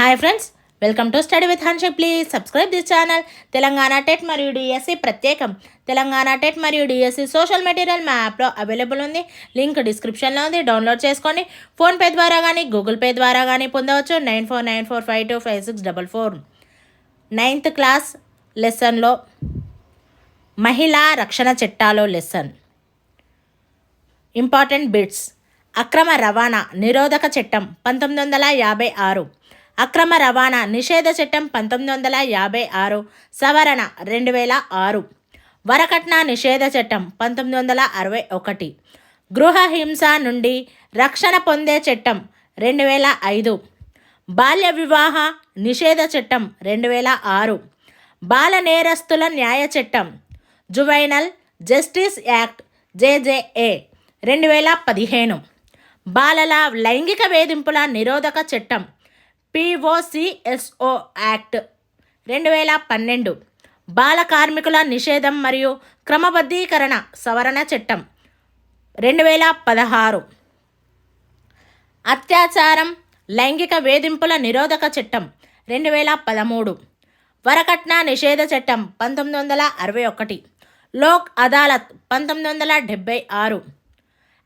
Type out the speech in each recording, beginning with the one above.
Hi friends welcome to study with హన్షిప్ please subscribe this channel Telangana TET మరియు DSC ప్రత్యేకం. Telangana TET మరియు DSC social material మా యాప్లో available ఉంది. లింక్ డిస్క్రిప్షన్లో ఉంది. డౌన్లోడ్ చేసుకోండి ఫోన్పే ద్వారా కానీ గూగుల్ పే ద్వారా కానీ పొందవచ్చు. Nine four nine four five two five six double four. Ninth class లెసన్లో మహిళా రక్షణ చట్టాలు లెసన్ ఇంపార్టెంట్ బిట్స్ అక్రమ రవాణా నిరోధక చట్టం పంతొమ్మిది వందల యాభై ఆరు. అక్రమ రవాణా నిషేధ చట్టం పంతొమ్మిది వందల యాభై ఆరు సవరణ రెండు వేల ఆరు. వరకట్న నిషేధ చట్టం పంతొమ్మిది వందల అరవై ఒకటి. గృహ హింస నుండి రక్షణ పొందే చట్టం రెండు వేల ఐదు. బాల్య వివాహ నిషేధ చట్టం రెండు వేల ఆరు. బాల నేరస్తుల న్యాయ చట్టం జువైనల్ జస్టిస్ యాక్ట్ జేజేఏ రెండు వేల పదిహేను. బాలల లైంగిక వేధింపుల నిరోధక చట్టం పిఓసిఎస్ఓ యాక్ట్ రెండు వేల పన్నెండు. బాల కార్మికుల నిషేధం మరియు క్రమబద్ధీకరణ సవరణ చట్టం రెండు వేల పదహారు. అత్యాచారం లైంగిక వేధింపుల నిరోధక చట్టం రెండు వేల పదమూడు. వరకట్న నిషేధ చట్టం పంతొమ్మిది వందల అరవై ఒకటి. లోక్ అదాలత్ పంతొమ్మిది వందల డెబ్బై ఆరు.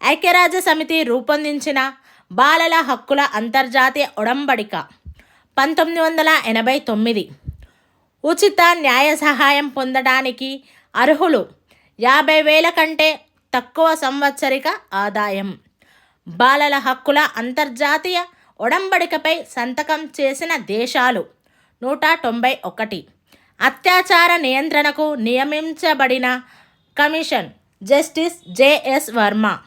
ఐక్యరాజ్య సమితి రూపొందించిన బాలల హక్కుల అంతర్జాతీయ ఒడంబడిక. పంతొమ్మిది వందల ఎనభై తొమ్మిది. ఉచిత న్యాయ సహాయం పొందడానికి అర్హులు యాభై వేల కంటే తక్కువ సంవత్సరిక ఆదాయం. బాలల హక్కుల అంతర్జాతీయ ఒడంబడికపై సంతకం చేసిన దేశాలు నూట తొంభై ఒకటి. అత్యాచార నియంత్రణకు నియమించబడిన కమిషన్ జస్టిస్ జేఎస్ వర్మ.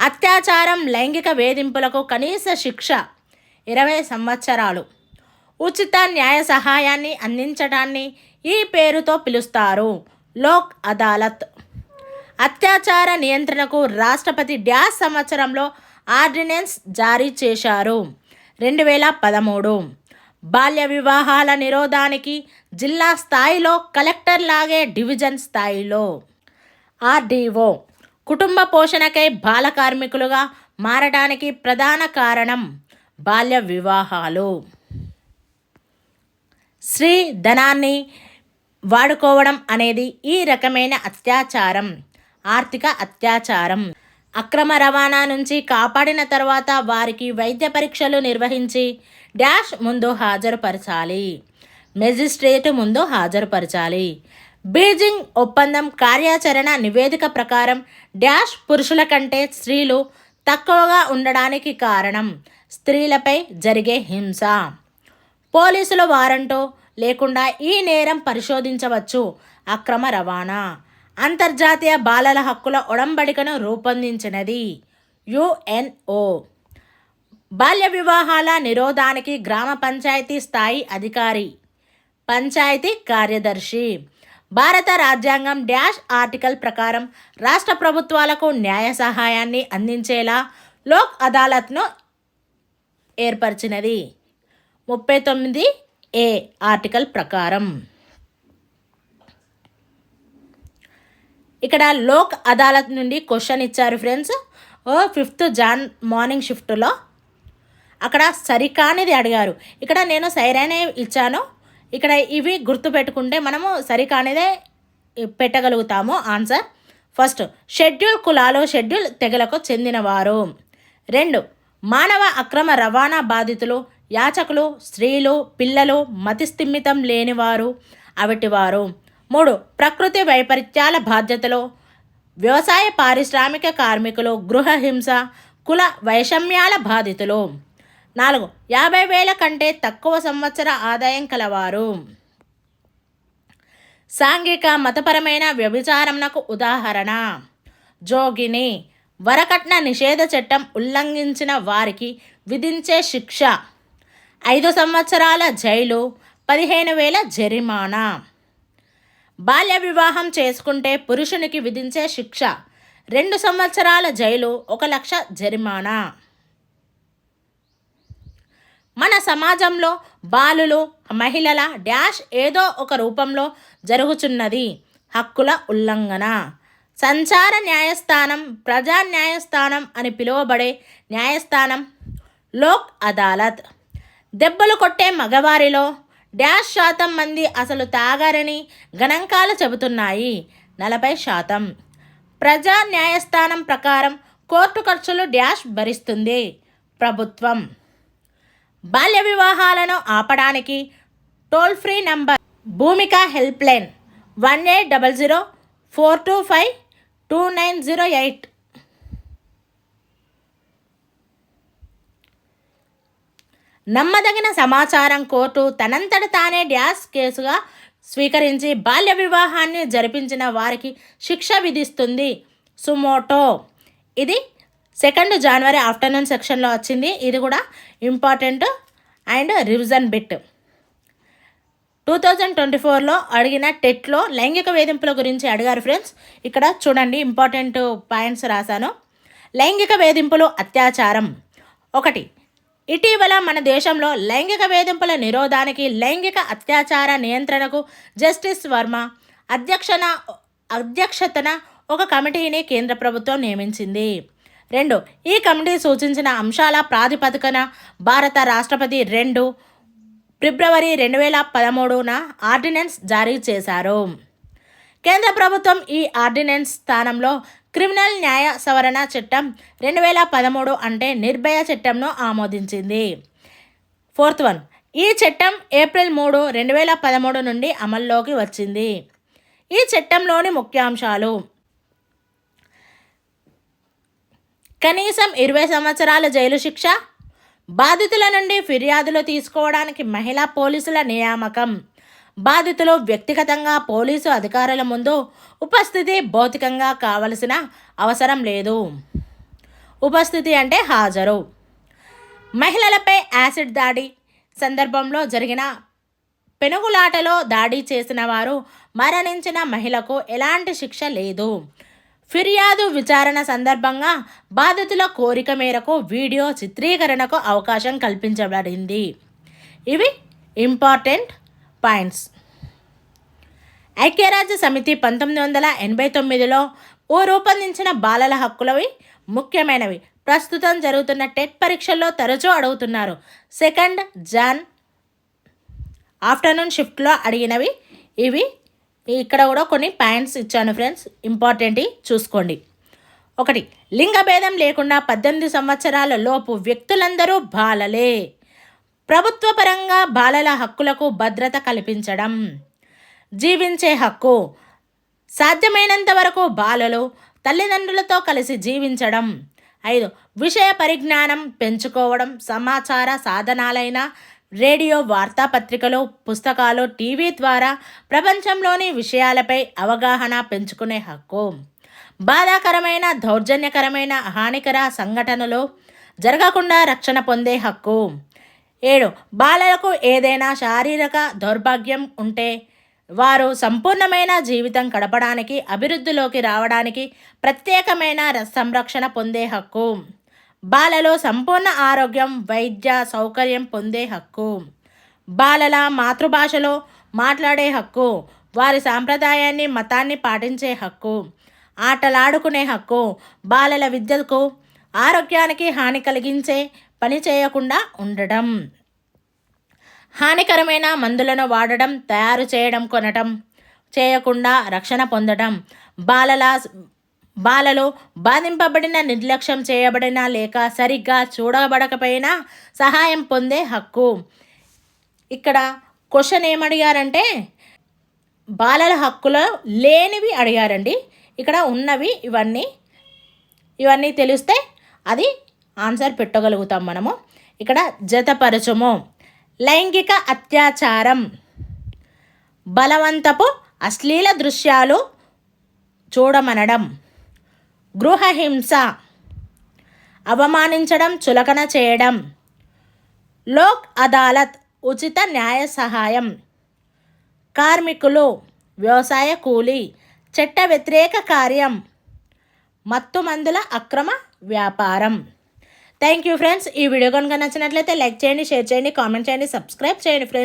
అత్యాచారం లైంగిక వేధింపులకు కనీస శిక్ష ఇరవై సంవత్సరాలు. ఉచిత న్యాయ సహాయాన్ని అందించడాన్ని ఈ పేరుతో పిలుస్తారు. లోక్ అదాలత్. అత్యాచార నియంత్రణకు రాష్ట్రపతి డ్యాష్ సంవత్సరంలో ఆర్డినెన్స్ జారీ చేశారు. రెండు వేల పదమూడు. బాల్య వివాహాల నిరోధానికి జిల్లా స్థాయిలో కలెక్టర్ లాగే డివిజన్ స్థాయిలో. ఆర్డీఓ. కుటుంబ పోషణకై బాల కార్మికులుగా మారడానికి ప్రధాన కారణం బాల్య వివాహాలు. స్త్రీ ధనాన్ని వాడుకోవడం అనేది ఈ రకమైన అత్యాచారం ఆర్థిక అత్యాచారం. అక్రమ రవాణా నుంచి కాపాడిన తర్వాత వారికి వైద్య పరీక్షలు నిర్వహించి డాష్ ముందు హాజరుపరచాలి. మెజిస్ట్రేట్ ముందు హాజరుపరచాలి. బీజింగ్ ఒప్పందం కార్యాచరణ నివేదిక ప్రకారం డాష్ పురుషుల కంటే స్త్రీలు తక్కువగా ఉండడానికి కారణం స్త్రీలపై జరిగే హింస. పోలీసుల వారంటో లేకుండా ఈ నేరం పరిశోధించవచ్చు. అక్రమ రవాణా. అంతర్జాతీయ బాలల హక్కుల ఒడంబడికను రూపొందించినది యుఎన్ఓ. బాల్య వివాహాల నిరోధానికి గ్రామ పంచాయతీ స్థాయి అధికారి పంచాయతీ కార్యదర్శి. భారత రాజ్యాంగం డ్యాష్ ఆర్టికల్ ప్రకారం రాష్ట్ర ప్రభుత్వాలకు న్యాయ సహాయాన్ని అందించేలా లోక్ అదాలత్ను ఏర్పరిచినది. ముప్పై తొమ్మిది ఏ ఆర్టికల్ ప్రకారం. ఇక్కడ లోక్ అదాలత్ నుండి క్వశ్చన్ ఇచ్చారు ఫ్రెండ్స్. ఓ ఫిఫ్త్ జాన్ మార్నింగ్ షిఫ్ట్లో. అక్కడ సరికానిది అడిగారు. ఇక్కడ నేను సైరైన ఇచ్చాను. ఇక్కడ ఇవి గుర్తుపెట్టుకుంటే మనము సరికానిదే పెట్టగలుగుతాము. ఆన్సర్ ఫస్ట్ షెడ్యూల్ కులాలు షెడ్యూల్ తెగలకు చెందినవారు. రెండు మానవ అక్రమ రవాణా బాధితులు యాచకులు స్త్రీలు పిల్లలు మతిస్థిమితం లేనివారు అవిటివారు. మూడు ప్రకృతి వైపరీత్యాల బాధ్యతలు వ్యవసాయ పారిశ్రామిక కార్మికులు గృహహింస కుల వైషమ్యాల బాధితులు. నాలుగు. యాభై వేల కంటే తక్కువ సంవత్సర ఆదాయం కలవారు. సాంఘిక మతపరమైన వ్యభిచారంనకు ఉదాహరణ. జోగిని వరకట్న నిషేధ చట్టం ఉల్లంఘించిన వారికి విధించే శిక్ష. ఐదు సంవత్సరాల జైలు పదిహేను వేల జరిమానా. బాల్య వివాహం చేసుకుంటే పురుషునికి విధించే శిక్ష. రెండు సంవత్సరాల జైలు ఒక లక్ష జరిమానా. మన సమాజంలో బాలులు మహిళల డాష్ ఏదో ఒక రూపంలో జరుగుచున్నది. హక్కుల ఉల్లంఘన. సంచార న్యాయస్థానం ప్రజా న్యాయస్థానం అని పిలువబడే న్యాయస్థానం లోక్ అదాలత్. దెబ్బలు కొట్టే మగవారిలో డ్యాష్ శాతం మంది అసలు తాగారని గణాంకాలు చెబుతున్నాయి. నలభై శాతం. ప్రజా న్యాయస్థానం ప్రకారం కోర్టు ఖర్చులు డ్యాష్ భరిస్తుంది. ప్రభుత్వం. బాల్య వివాహాలను ఆపడానికి toll free number Bhumika helpline one eight double zero four two five two nine zero eight. నమ్మదగిన సమాచారం కోర్టు తనంతట తానే డ్యాస్ కేసుగా స్వీకరించి బాల్య వివాహాన్ని జరిపించిన వారికి శిక్ష విధిస్తుంది. సుమోటో. ఇది సెకండ్ జనవరి ఆఫ్టర్నూన్ సెక్షన్లో వచ్చింది. ఇది కూడా important and revision bit. Two thousand twenty ఫోర్లో అడిగిన టెట్లో లైంగిక వేధింపుల గురించి అడిగారు ఫ్రెండ్స్. ఇక్కడ చూడండి ఇంపార్టెంట్ పాయింట్స్ రాశాను. లైంగిక వేధింపులు అత్యాచారం. ఒకటి ఇటీవల మన దేశంలో లైంగిక వేధింపుల నిరోధానికి లైంగిక అత్యాచార నియంత్రణకు జస్టిస్ వర్మ అధ్యక్షన అధ్యక్షతన ఒక కమిటీని కేంద్ర ప్రభుత్వం నియమించింది. రెండు ఈ కమిటీ సూచించిన అంశాల ప్రాతిపదికన భారత రాష్ట్రపతి రెండు ఫిబ్రవరి రెండు వేల పదమూడున ఆర్డినెన్స్ జారీ చేశారు. కేంద్ర ప్రభుత్వం ఈ ఆర్డినెన్స్ స్థానంలో క్రిమినల్ న్యాయ సవరణ చట్టం రెండు వేల పదమూడు అంటే నిర్భయ చట్టంను ఆమోదించింది. ఫోర్త్ వన్ ఈ చట్టం ఏప్రిల్ మూడు రెండు వేల పదమూడు నుండి అమల్లోకి వచ్చింది. ఈ చట్టంలోని ముఖ్యాంశాలు కనీసం ఇరవై సంవత్సరాల జైలు శిక్ష బాధితుల నుండి ఫిర్యాదులు తీసుకోవడానికి మహిళా పోలీసుల నియామకం. బాధితులు వ్యక్తిగతంగా పోలీసు అధికారుల ముందు ఉపస్థితి భౌతికంగా కావలసిన అవసరం లేదు. ఉపస్థితి అంటే హాజరు. మహిళలపై యాసిడ్ దాడి సందర్భంలో జరిగిన పెనుగులాటలో దాడి చేసిన వారు మరణించిన మహిళకు ఎలాంటి శిక్ష లేదు. ఫిర్యాదు విచారణ సందర్భంగా బాధితుల కోరిక మేరకు వీడియో చిత్రీకరణకు అవకాశం కల్పించబడింది. ఇవి ఇంపార్టెంట్ పాయింట్స్. ఐక్యరాజ్య సమితి పంతొమ్మిది వందల ఎనభై తొమ్మిదిలో ఓ రూపొందించిన బాలల హక్కులవి ముఖ్యమైనవి. ప్రస్తుతం జరుగుతున్న టెట్ పరీక్షల్లో తరచూ అడుగుతున్నారు. సెకండ్ జాన్ ఆఫ్టర్నూన్ షిఫ్ట్లో అడిగినవి. ఇవి ఇక్కడ కూడా కొన్ని పాయింట్స్ ఇచ్చాను ఫ్రెండ్స్. ఇంపార్టెంట్ చూసుకోండి. ఒకటి లింగభేదం లేకుండా పద్దెనిమిది సంవత్సరాల లోపు వ్యక్తులందరూ బాలలే. ప్రభుత్వ పరంగా బాలల హక్కులకు భద్రత కల్పించడం. జీవించే హక్కు. సాధ్యమైనంత వరకు బాలలు తల్లిదండ్రులతో కలిసి జీవించడం. ఐదు విషయ పరిజ్ఞానం పెంచుకోవడం సమాచార సాధనాలైన రేడియో వార్తాపత్రికలు పుస్తకాలు టీవీ ద్వారా ప్రపంచంలోని విషయాలపై అవగాహన పెంచుకునే హక్కు. బాధాకరమైన దౌర్జన్యకరమైన హానికర సంఘటనలు జరగకుండా రక్షణ పొందే హక్కు. ఏడు బాలలకు ఏదైనా శారీరక దౌర్భాగ్యం ఉంటే వారు సంపూర్ణమైన జీవితం గడపడానికి అభివృద్ధిలోకి రావడానికి ప్రత్యేకమైన సంరక్షణ పొందే హక్కు. బాలలో సంపూర్ణ ఆరోగ్యం వైద్య సౌకర్యం పొందే హక్కు. బాలల మాతృభాషలో మాట్లాడే హక్కు వారి సాంప్రదాయాన్ని మతాన్ని పాటించే హక్కు ఆటలాడుకునే హక్కు బాలల విద్యకు ఆరోగ్యానికి హాని కలిగించే పని చేయకుండా ఉండడం హానికరమైన మందులను వాడడం తయారు చేయడం కొనటం చేయకుండా రక్షణ పొందడం బాలల బాలలో బాధింపబడిన నిర్లక్ష్యం చేయబడిన లేక సరిగ్గా చూడబడకపోయినా సహాయం పొందే హక్కు. ఇక్కడ క్వశ్చన్ ఏమడిగారంటే బాలల హక్కులో లేనివి అడిగారండి. ఇక్కడ ఉన్నవి ఇవన్నీ. ఇవన్నీ తెలిస్తే అది ఆన్సర్ పెట్టగలుగుతాం మనము. ఇక్కడ జతపరచము. లైంగిక అత్యాచారం. బలవంతపు అశ్లీల దృశ్యాలు చూడమనడం. గృహహింస అవమానించడం చులకన చేయడం. లోక్ అదాలత్ ఉచిత న్యాయ సహాయం. కార్మికులు వ్యవసాయ కూలీ చట్ట వ్యతిరేక కార్యం. మత్తుమందుల అక్రమ వ్యాపారం. థ్యాంక్ యూ ఫ్రెండ్స్ ఈ వీడియో కనుక నచ్చినట్లయితే లైక్ చేయండి షేర్ చేయండి కామెంట్ చేయండి సబ్స్క్రైబ్ చేయండి ఫ్రెండ్స్